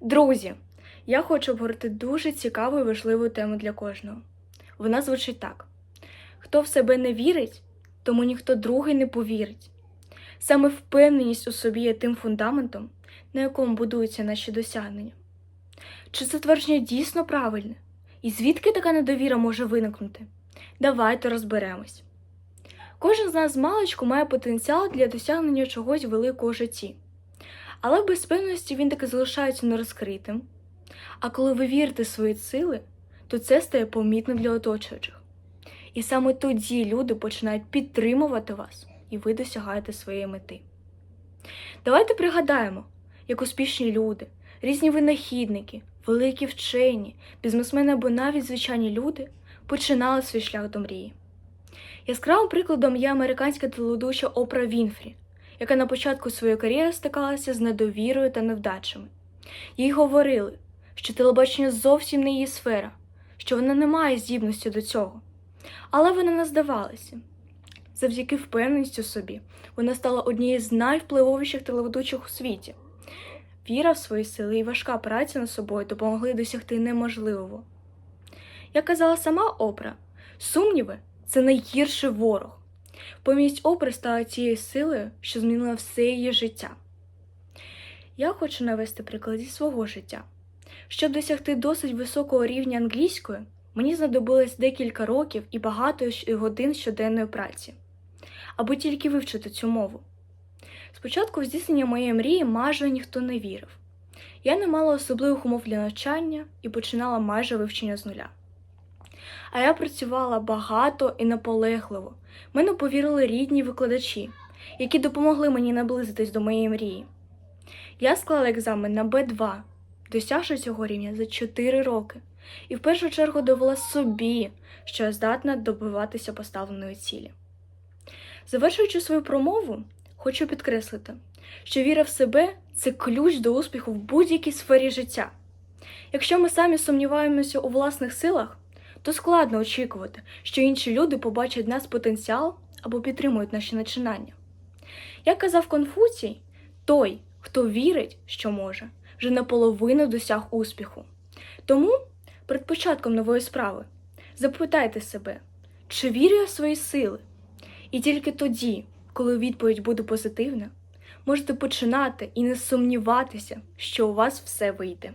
Друзі, я хочу обговорити дуже цікаву і важливу тему для кожного. Вона звучить так: хто в себе не вірить, тому ніхто другий не повірить. Саме впевненість у собі є тим фундаментом, на якому будуються наші досягнення. Чи це твердження дійсно правильне? І звідки така недовіра може виникнути? Давайте розберемось. Кожен з нас маличку має потенціал для досягнення чогось великого в житті. Але без певності він таки залишається нерозкритим. А коли ви вірите в свої сили, то це стає помітним для оточуючих. І саме тоді люди починають підтримувати вас, і ви досягаєте своєї мети. Давайте пригадаємо, як успішні люди, різні винахідники, великі вчені, бізнесмени або навіть звичайні люди починали свій шлях до мрії. Яскравим прикладом є американська телеведуча Опра Вінфрі, яка на початку своєї кар'єри стикалася з недовірою та невдачами. Їй говорили, що телебачення зовсім не її сфера, що вона не має здібності до цього. Але вона не здавалася. Завдяки впевненості собі вона стала однією з найвпливовіших телеведучих у світі. Віра в свої сили і важка праця над собою допомогли досягти неможливого. Як казала сама Опра, сумніви це найгірший ворог. Помість Опри стала тією силою, що змінила все її життя. Я хочу навести приклад зі свого життя. Щоб досягти досить високого рівня англійської, мені знадобилось декілька років і багато годин щоденної праці, аби тільки вивчити цю мову. Спочатку в здійснення моєї мрії майже ніхто не вірив. Я не мала особливих умов для навчання і починала майже вивчення з нуля. А я працювала багато і наполегливо. Мене повірили рідні викладачі, які допомогли мені наблизитись до моєї мрії. Я склала екзамен на Б2, досягши цього рівня за 4 роки, і в першу чергу довела собі, що я здатна добиватися поставленої цілі. Завершуючи свою промову, хочу підкреслити, що віра в себе це ключ до успіху в будь-якій сфері життя. Якщо ми самі сумніваємося у власних силах, то складно очікувати, що інші люди побачать в нас потенціал або підтримують наші начинання. Як казав Конфуцій, той, хто вірить, що може, вже наполовину досяг успіху. Тому перед початком нової справи запитайте себе, чи вірю я в свої сили? І тільки тоді, коли відповідь буде позитивна, можете починати і не сумніватися, що у вас все вийде.